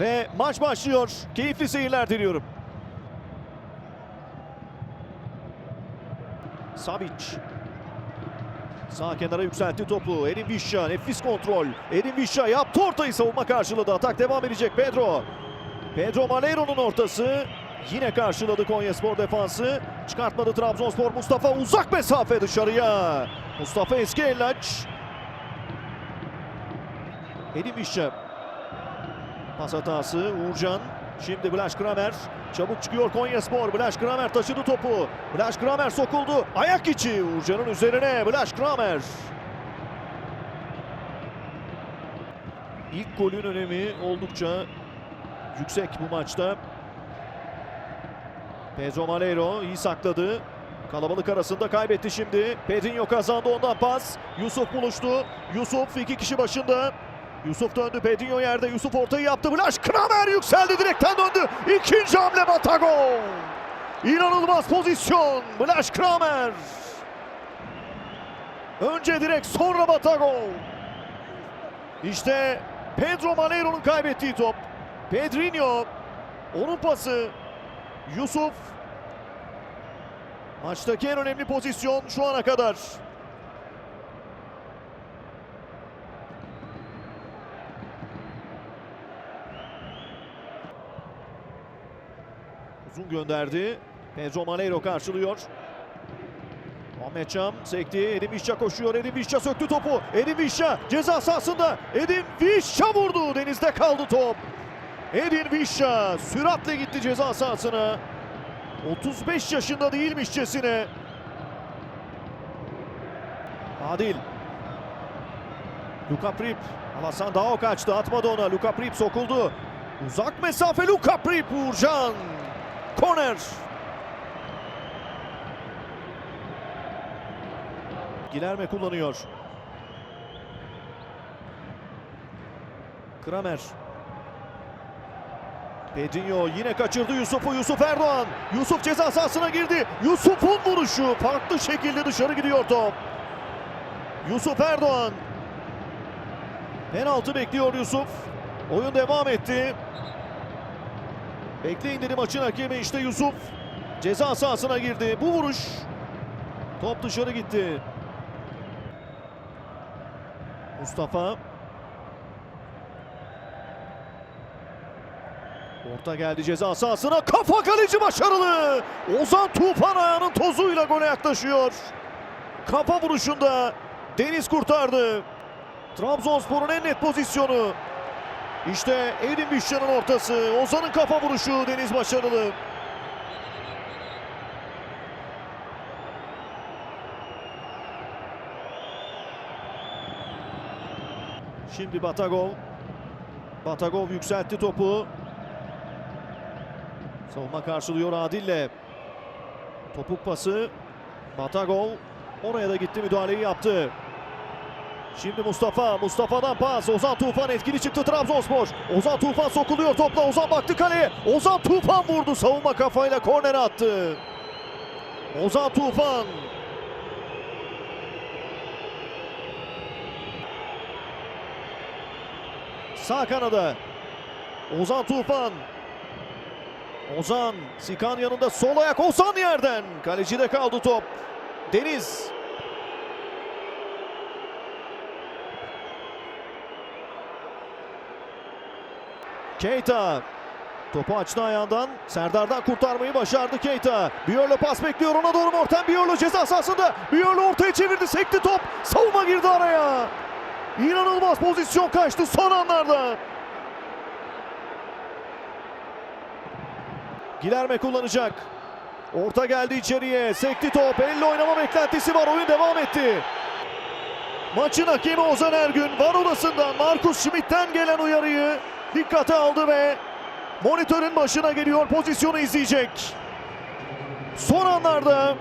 Ve maç başlıyor. Keyifli seyirler diliyorum. Savic. Sağ kenara yükseltti topu. Edin Vişça nefis kontrol. Edin Vişça yaptı ortayı savunma karşıladı. Atak devam edecek Pedro. Pedro Maleiro'nun ortası. Yine karşıladı Konyaspor defansı. Çıkartmadı Trabzonspor. Mustafa uzak mesafe dışarıya. Mustafa eski Ellaç. Edin Vişça. Pas hatası Uğurcan. Şimdi Blaş Kramer. Çabuk çıkıyor Konyaspor. Blaş Kramer taşıdı topu. Blaş Kramer sokuldu. Ayak içi Uğurcan'ın üzerine Blaş Kramer. İlk golün önemi oldukça yüksek bu maçta. Pedro Malero iyi sakladı. Kalabalık arasında kaybetti şimdi. Pedrinho kazandı ondan pas. Yusuf buluştu. Yusuf iki kişi başında. Yusuf döndü. Pedrinho yerde. Yusuf ortayı yaptı. Blaş Kramer yükseldi. Direkten döndü. İkinci hamle Batago. İnanılmaz pozisyon. Blaş Kramer. Önce direkt sonra Batago. İşte Pedro Maleiro'nun kaybettiği top. Pedrinho. Onun pası. Yusuf. Maçtaki en önemli pozisyon şu ana kadar. Uzun gönderdi. Pedro Maleiro karşılıyor. Ahmet Çam sekti. Edin Vişça koşuyor. Edin Vişça söktü topu. Edin Vişça ceza sahasında. Edin Vişça vurdu. Denizde kaldı top. Edin Vişça süratle gitti ceza sahasına. 35 yaşında değilmişçesine. Adil. Luka Prip. Alasan Dao kaçtı. Atmadı ona. Luka Prip sokuldu. Uzak mesafe Luka Prip. Uğurcan. Korner. Gilerme kullanıyor. Kramer. Pedrinho yine kaçırdı Yusuf'u. Yusuf Erdoğan. Yusuf ceza sahasına girdi. Yusuf'un vuruşu farklı şekilde dışarı gidiyor top. Yusuf Erdoğan. Penaltı bekliyor Yusuf. Oyun devam etti. Bekleyin dedi maçın hakemi işte Yusuf. Ceza sahasına girdi. Bu vuruş. Top dışarı gitti. Mustafa. Orta geldi ceza sahasına. Kafa kaleci başarılı. Ozan Tufan ayağının tozuyla gole yaklaşıyor. Kafa vuruşunda Deniz kurtardı. Trabzonspor'un en net pozisyonu. İşte Edin Bişça'nın ortası. Ozan'ın kafa vuruşu Deniz başarılı. Şimdi Batagov. Batagov yükseltti topu. Savunma karşılıyor Adil'le. Topuk pası. Batagov oraya da gitti müdahaleyi yaptı. Şimdi Mustafa. Mustafa'dan pas. Ozan Tufan etkili çıktı Trabzonspor. Ozan Tufan sokuluyor topla. Ozan baktı kaleye. Ozan Tufan vurdu. Savunma kafayla korner attı. Ozan Tufan. Sağ kanada. Ozan Tufan. Ozan. Sikan yanında sol ayak. Ozan yerden. Kalecide kaldı top. Deniz. Keita. Topu açtı ayağından. Serdar'dan kurtarmayı başardı Keita. Biyorlo pas bekliyor ona doğru Morten. Biyorlo ceza sahasında. Biyorlo ortaya çevirdi. Sekti top. Savunma girdi araya. İnanılmaz pozisyon kaçtı son anlarda. Gilerme kullanacak. Orta geldi içeriye. Sekti top. Elle oynama beklentisi var. Oyun devam etti. Maçın hakemi Ozan Ergün var odasından Markus Schmidt'ten gelen uyarıyı dikkate aldı ve monitörün başına geliyor. Pozisyonu izleyecek. Son anlarda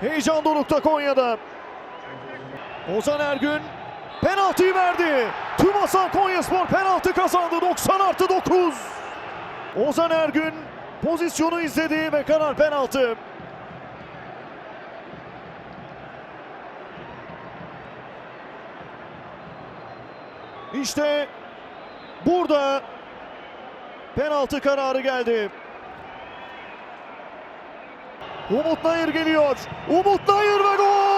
heyecan dorukta Konya'da. Ozan Ergün penaltıyı verdi. Tüm Hasan Konyaspor penaltı kazandı. 90 artı 9. Ozan Ergün pozisyonu izledi ve karar penaltı. İşte Burada penaltı kararı geldi. Umut Nayır geliyor. Umut Nayır ve gol!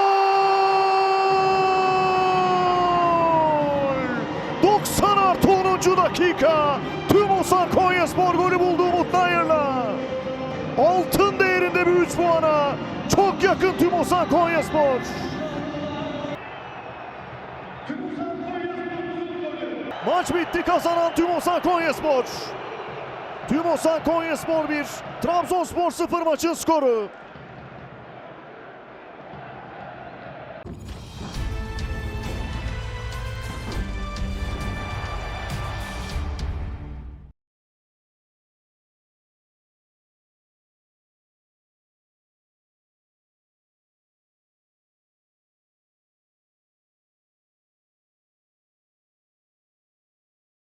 90 artı 10. dakika. Tümosan Konyaspor golü buldu Umut Nayır'la. Altın değerinde bir 3 puana. Çok yakın Tümosan Konyaspor. Maç bitti kazanan Tümosan Konyaspor. Tümosan Konyaspor 1, Trabzonspor 0 maçın skoru.